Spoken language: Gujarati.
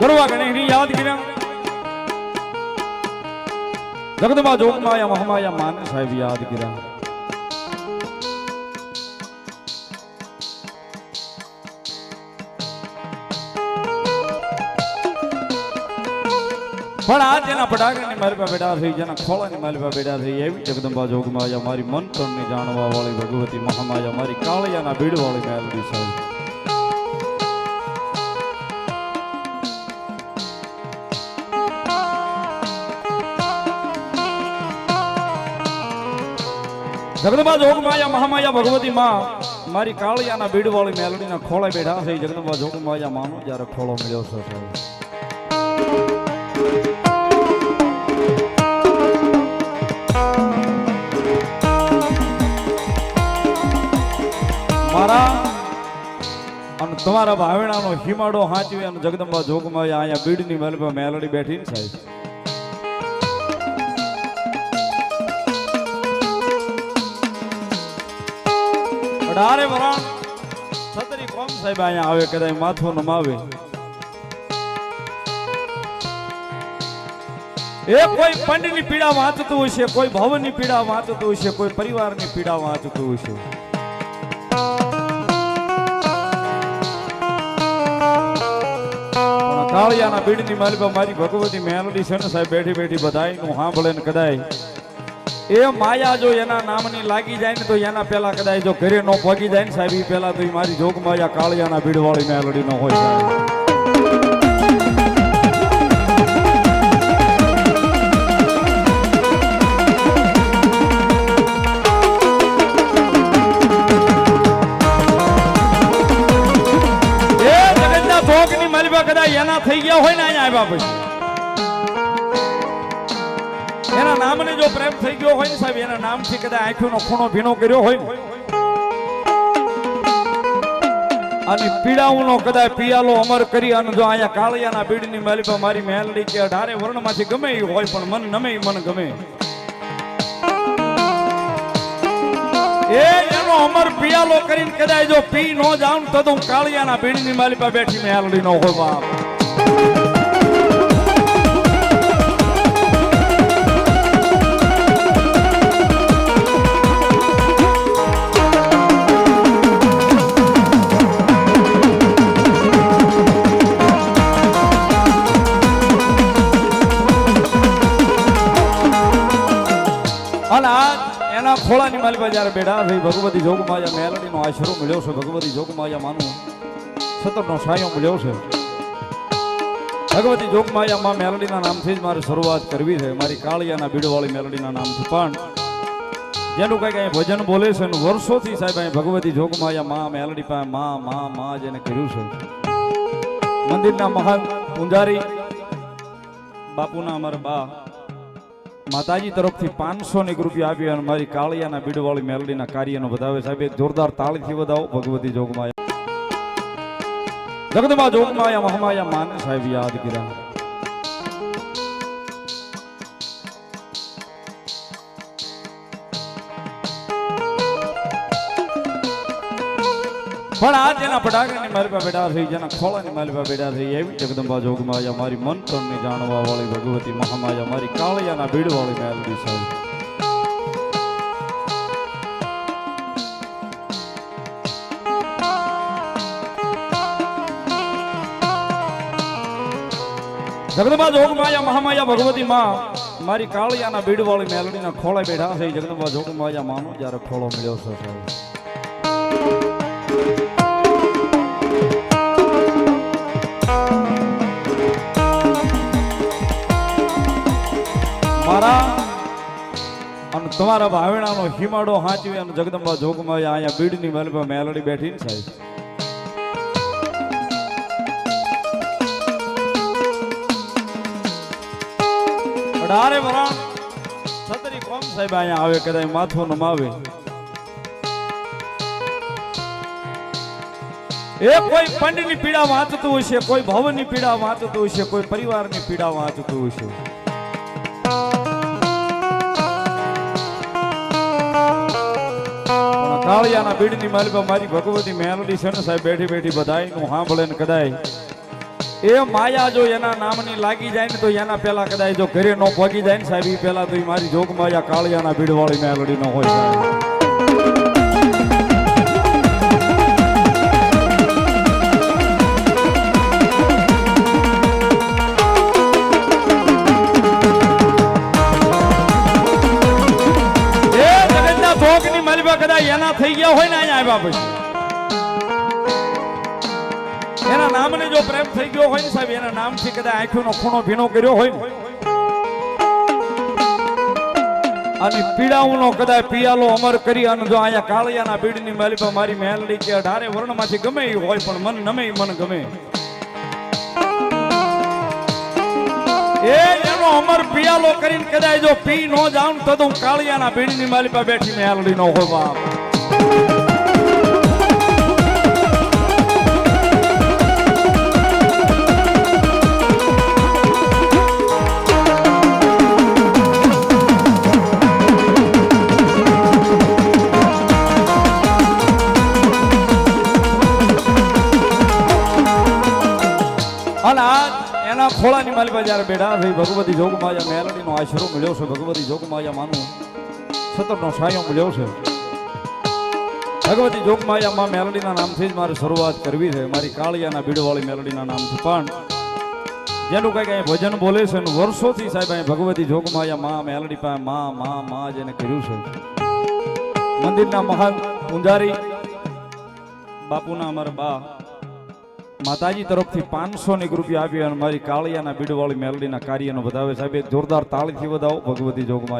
ગરવા ગણેશની યાદ કર્યા જગદંબા જોગમાયા મહામાયા માન સાહેબ યાદ કર્યા પણ આ જેના પડાકાની મારી બેડા થઈ જેના ખોળાની મારી બેડા થઈ એવી જગદંબા જોગમાયા મારી મન તનની જાણવા વાળી ભગવતી મહામાયા, મારી કાળિયાના ભીડ વાળી મેલડી સાહેબ. જગદંબા જોગમાયા મહામાયા ભગવતી માં. મારી કાળિયાના બીડવાળી મેલડીના ખોળે બેઠા છે. જગદંબા જોગમાયા માનો, જ્યારે ખોળો મળ્યો છે સાહેબ. મારા અને તમારા ભાવેણાનો હિમાડો હાંચવી અને જગદંબા જોગમાયા અહીંયા બીડની મેલડી બેઠી ને સાહેબ. અઢારે વરાણ છત્રી કોમ સાહેબ અહીંયા આવે કદાચ માથું નમાવે. એ કોઈ પંડની પીડા વાંચતું હશે, કોઈ ભવનની પીડા વાંચતું હશે, કોઈ પરિવારની પીડા વાંચતું હશે. કાળિયાના બીડની માલિકા મારી ભગવતી મેલડી છે ને સાહેબ, બેઠી બેઠી બધાયનું સાંભળે ને કદાય એ માયા જો એના નામની લાગી જાય ને તો એના પેલા કદાચ જો ઘરે નો પગી જાય ને સાહેબ એ પેલા તો મારી જોગ માયા કાળિયાના ભીડવાળી મેલડી નો હોય કદાચ એના થઈ ગયા હોય ને અહીંયા આવ્યા પછી. એના નામને જો પ્રેમ થઈ ગયો હોય ને સાહેબ, એના નામથી કદાચ આંખીનો ખૂણો ભીનો કર્યો હોય અને પીડાઓનો કદાચ પિયાલો અમર કરી અને જો અહીંયા કાળિયાના બીડની માલિકા મારી મહેલડી કે અઢારે વર્ણમાંથી ગમે એ હોય, પણ મન નમે મન ગમે. એ એનો અમર પિયાલો કરીને કદાચ જો પી નો જાઉં તો હું કાળિયાના બીડની માલિકા બેઠી મહેલડી નો હોય બાપ. અને આ એના ખોળાની માલિકા જ્યારે બેઠા ભાઈ ભગવતી જોગમાયા મેલડીનો આશરો મળ્યો છે, ભગવતી જોગમાયા માનું સતરનો સાયો મળ્યો છે. ભગવતી જોગમાયા માં મેલડીના નામથી જ મારે શરૂઆત કરવી છે. મારી કાળિયાના બીડવાળી મેલડીના નામથી પણ. જેનું કંઈક અહીં ભજન બોલે છે વર્ષોથી સાહેબ અહીં ભગવતી જોગમાયા માં મેલડી પાસે માં માં માં જેને કર્યું છે. મંદિરના મહાન પૂંજારી, બાપુના અમારા બા માતાજી તરફથી પાંચસો ની રૂપિયા આપી અને મારી કાળિયાના બીડવાળી મેલડીના કાર્યનો વધાવે સાહેબ એક જોરદાર તાળીથી વધાવો, ભગવતી જોગમાયા. જગદમાં જોગમાયા, મહામાયા માને સાહેબ યાદ કર્યા. પણ આ જેના પડાકાની મારી પાસે બેઠા થઈ, જેના ખોળાની મારી પાસે બેઠા થઈ, એવી જગદંબા જોગમાયા, મારી મન તનની જાણવા વાળી ભગવતી મહામાયા, મારી કાળિયાના ભીડ વાળી મેલડી સાહેબ. જગદંબા જોગમાયા, મહામાયા, ભગવતી માં, મારી કાળિયાના બીડ વાળી મેલડીના ખોળે બેઠા છે જગદંબા જોગમાયા, માનો જ્યારે ખોળો મળ્યો છે સાહેબ. મારા અને તમારા ભાવેણાનો હિમાડો હાંચવી અને જગદંબા જોગમાં અહીંયા બીડની મેલમાં મેલડી બેઠી ને સાહેબ. અઢારે વરાણ છત્રી કોમ સાહેબ અહીંયા આવે કદાચ માથું નમાવે એ કોઈ પંડની પીડા વાંચતું હશે, કોઈ ભવનની પીડા વાંચતું હશે, કોઈ પરિવારની પીડા વાંચતું હશે. કાળિયાના બીડની માલિકા મારી ભગવતી મેલડી છે ને સાહેબ, બેઠી બેઠી બધાયનું સાંભળે ને કદાય એ માયા જો એના નામની લાગી જાય ને તો એના પેલા કદાય જો ઘરે નો પગી જાય ને સાહેબ એ પેલા તો એ મારી જોગ માયા કાળિયાના ભીડવાળી મેલડી નો હોય સાહેબ. ભોગની કદાચ એના થઈ ગયા હોય ને અહીંયા આવ્યા પછી. એના નામને જો પ્રેમ થઈ ગયો હોય ને સાહેબ, એના નામથી કદાચ આંખોનો ખૂણો ભીનો કર્યો હોય ને. અને પીડાઓનો કદાચ પિયાલો અમર કરી અને જો અહીંયા કાળિયાના બીડની માલિકા મારી મેલડી કે અઢારે વર્ણમાંથી ગમે એ હોય, પણ મન નમે મન ગમે. એ અમર પિયાલો કરીને કદાચ જો પી નો જાઉં તો હું કાળિયાના ભીડની માલી પર બેઠી મેલડી નો હોય બાપ. અને આ એના ખોળાની માલિકા જ્યારે બેઠા ભાઈ ભગવતી જોગમાયા મેલડીનો આશરો મળ્યો છે, ભગવતી જોગમાયા માનું સતરનો સાયો મળ્યો છે. ભગવતી જોગમાયા માં મેલડીના નામથી જ મારે શરૂઆત કરવી છે. મારી કાળિયાના બીડવાળી મેલડીના નામથી પણ. જેનું કંઈક અહીં ભજન બોલે છે અને વર્ષોથી સાહેબ અહીં ભગવતી જોગમાયા માં મેલડી પાસે માં માં માં જેને કર્યું છે. મંદિરના મહાન પૂંજારી, બાપુના અમારા બા માતાજી તરફથી પાંચસો ની રૂપિયા આપી અને મારી કાળિયાના બીડવાળી મેલડીના કાર્યનો વધાવે સાહેબ, એક જોરદાર તાળીથી વધાવો, ભગવતી જોગમાં